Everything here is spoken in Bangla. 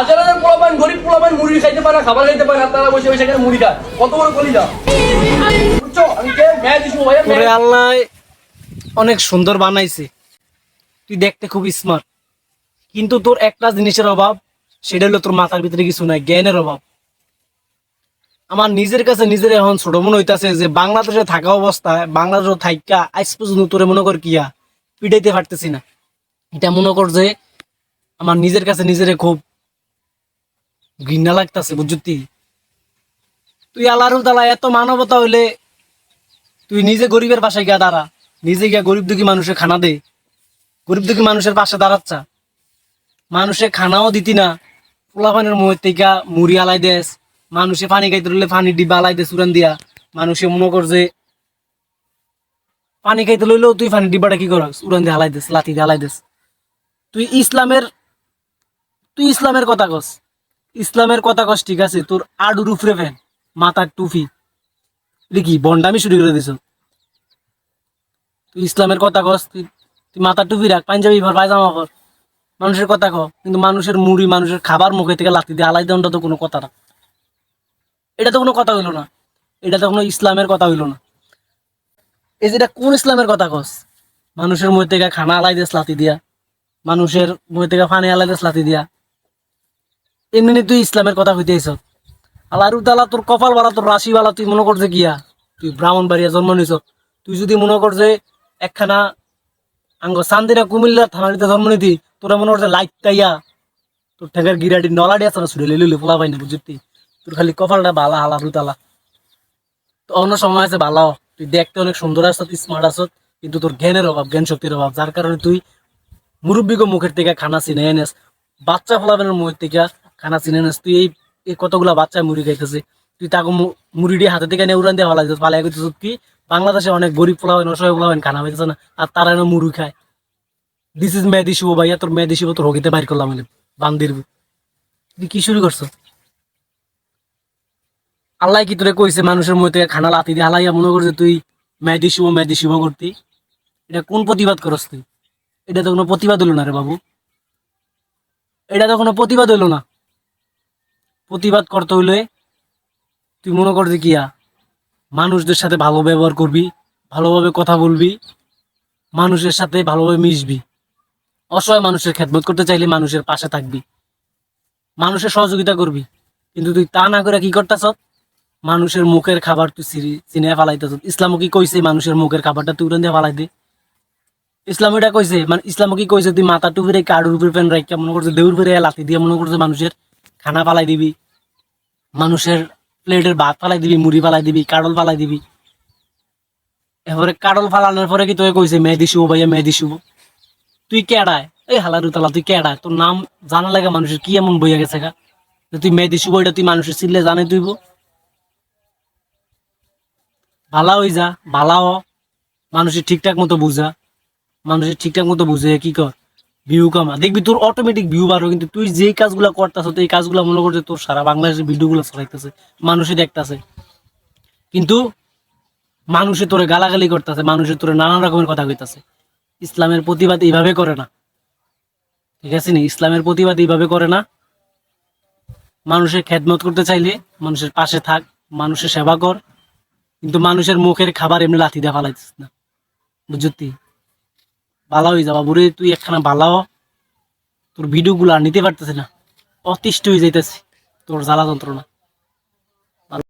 হাজার হাজার পোলাপান গরিব পোলাপান মুড়ি খাইতে পারে না খাবার খাইতে পারে না তারা বসে বসে এখানে মুড়ি খায়। কত বড় কলি যা বুঝছ? আমি কে? ম্যাচ দিচ্ছি ভাইয়া তোরে আল্লাহ অনেক সুন্দর বানাইছে। তুই দেখতে খুব স্মার্ট কিন্তু তোর একটা জিনিসের অভাব সেটা হলো তোর মাথার ভিতরে কিছু নাই জ্ঞানের অভাব। আমার নিজের কাছে নিজের এখন ছোট মনে হইতাছে যে বাংলাদেশে থাকা অবস্থায় বাংলাদেশে থাইকা আজ পর্যন্ত তোরে মনে কর কিয়া পিটাইতে পারতেছি না। এটা মনে কর যে আমার নিজের কাছে নিজেরে খুব ঘৃণা লাগতাছে বুঝতি তুই আল্লাহর তালা এত মানবতা হইলে তুই নিজে গরিবের পাশে গিয়া দাঁড়া, নিজে গিয়া গরিব দুঃখী মানুষের খানা দে। গরিব দুঃখী মানুষের পাশে দাঁড়াচ্ছা। মানুষে খানাও দিতি না পোলা পানির মুহের থেকে মুড়ি আলাই দেস, মানুষে পানি খাইতে রইলে পানি ডিবা আলাই দেস উড়ান দিয়া। মানুষে মনে কর যে পানি খাইতে লইলেও তুই পানি ডিবাটা কি করস? উড়ান দিয়ে হালাই দেস, লাথি দিয়ে হালাই দেস। তুই ইসলামের তুই ইসলামের কথা কস। ইসলামের কথা কস, ঠিক আছে? তোর আডুর উপরে ফেন মাথার টুপি। কি, বন্ডামি শুরু করে দিছ? তুই ইসলামের কথা কস, তুই মাথার টুপি রাখ, পাঞ্জাবি ভর পায়জামা ভর মানুষের কথা কহ কিন্তু মানুষের মুড়ি, মানুষের খাবার মুখে থেকে লাথি দিয়ে আলাই দেওয়াটা তো কোনো কথা না। এটা তো কোনো কথা হইল না। এটা তো কোনো ইসলামের কথা হইল না। এই যেটা কোন ইসলামের কথা কস? মানুষের মধ্যে থেকে খানা আলাই দেস, লাথি দিয়া। মানুষের মধ্যে থেকে পানি আলাই দেস, লাথি দিয়া। এমনি তুই ইসলামের কথা হইতে আইস আল্লাহ তালা তোর কপাল বালা, তোর রাশি বালা, তুই মনে করছে গিয়া তুই ব্রাহ্মণ বাড়িয়া জন্ম নিছ। তুই যদি মনে কর যে একখানা আঙ্গ চান্দিনা কুমিল্লা থানারিতে জন্ম নিতি, তোরা মনে করছে লাইট তাইয়া তোর ঠেঙ্গার গিরাটি নলাডি আছে না, ছুড়ে লিলি পোলা পাই না বুঝতি তোর খালি কপালটা বালা হালা রুতালা তো অন্য সময় আছে ভালো তুই দেখতে অনেক সুন্দর আস তুই স্মার্ট আস কিন্তু তোর জ্ঞানের অভাব, জ্ঞান শক্তির অভাব, যার কারণে তুই মুরব্বীকে মুখের থেকে খানা চিনে এনেস বাচ্চা ফলাবেনের মুখের থেকে খানা চিনে এনেস তুই এই কতগুলা বাচ্চা মুড়ি খাইতেছে? তুই তাকে মুড়ি দিয়ে হাতে থেকে উড়ান দিয়ে ভালো পালাই করতেছ কি, বাংলাদেশে অনেক গরিব ফলাবেন অসহায় ফলাবেন খানা পাইতেছে না, আর তারা এনে মুড়ি খায়। দিস ইজ মেদি শুভ ভাইয়া, তোর মেদি শুভ তোর হকিতে বাইর করলাম বান্দির তুই কি শুরু করছ? আল্লাহ কি তোরে কইছে, মানুষের মধ্যে খানা লাতি দিয়ে হালাইয়া মনে করছে তুই মেদি শুভ মেদি শুভ করতি? এটা কোন প্রতিবাদ করস তুই? এটা তো কোনো প্রতিবাদ হলো না রে বাবু। এটা তো কোনো প্রতিবাদ হলো না। প্রতিবাদ করতে হইলে তুই মনে কর যে কিয়া মানুষদের সাথে ভালো ব্যবহার করবি, ভালোভাবে কথা বলবি, মানুষের সাথে ভালোভাবে মিশবি। অসহায় মানুষের খেদমত করতে চাইলে মানুষের পাশে থাকবি। মানুষের সহযোগিতা করবি। কিন্তু তুই তা না করে কি করতেছ? মানুষের মুখের খাবার তুই চিনি ফালাইতেছ। ইসলামও কি কইছে মানুষের মুখের খাবারটা তুই উড়ান দিয়ে ফালাই দে? ইসলাম এটা কইছে মানে ইসলামও কি কইছে, তুই মাথা টুপি রেখে কাড়ুর উপরে পেন রাখা মনে করছে দেউর ফিরে লাথি দিয়ে মনে করছে মানুষের খানা ফালাই দিবি, মানুষের প্লেটের ভাত ফালাই দিবি, মুড়ি ফালাই দিবি, কাডল ফালাই দিবি। এরপরে কাডল ফালানোর পরে কি তোকে কইছে, মেহেদি শুভ ভাইয়া, মেহেদি শুভ। তুই কেডায়? এই হালারু তালা তুই কেডায়? তোর নাম জানা লাগে মানুষের, কি এমন বইয়া গেছে গা? তুই মেহেদি শুভ, এটা তুই মানুষের চিনলে জানে তুইব। ভালা হই যা ভালা হ। মানুষের ঠিকঠাক মতো বুঝা। মানুষের ঠিকঠাক মতো বুঝে কি কর? ভিউ কামা দেখবি তোর অটোমেটিক ভিউ বাড়ো কিন্তু তুই যেই কাজগুলো করতেছ এই কাজগুলো মনে করছে তোর সারা বাংলাদেশের ভিডিওগুলো চালাইতেছে মানুষে দেখতেছে। কিন্তু মানুষে তোরে গালাগালি করতেছে মানুষের তোরে নানা রকমের কথা কইতাছে। ইসলামের প্রতিবাদ এইভাবে করে না। ঠিক আছে নি? ইসলামের প্রতিবাদ এইভাবে করে না। মানুষের খেদমত করতে চাইলে মানুষের পাশে থাক, মানুষের সেবা কর, কিন্তু মানুষের মুখের খাবার এমনি লাথি দিয়ে ফালাইতিস না। বুঝতি ভালো হয়ে যাবা। বুড়ি, তুই একখানা বালাও তোর ভিডিওগুলো আর নিতে পারতেছে না। অতিষ্ঠ হয়ে যাইতেছি। তোর জ্বালা যন্ত্রণা।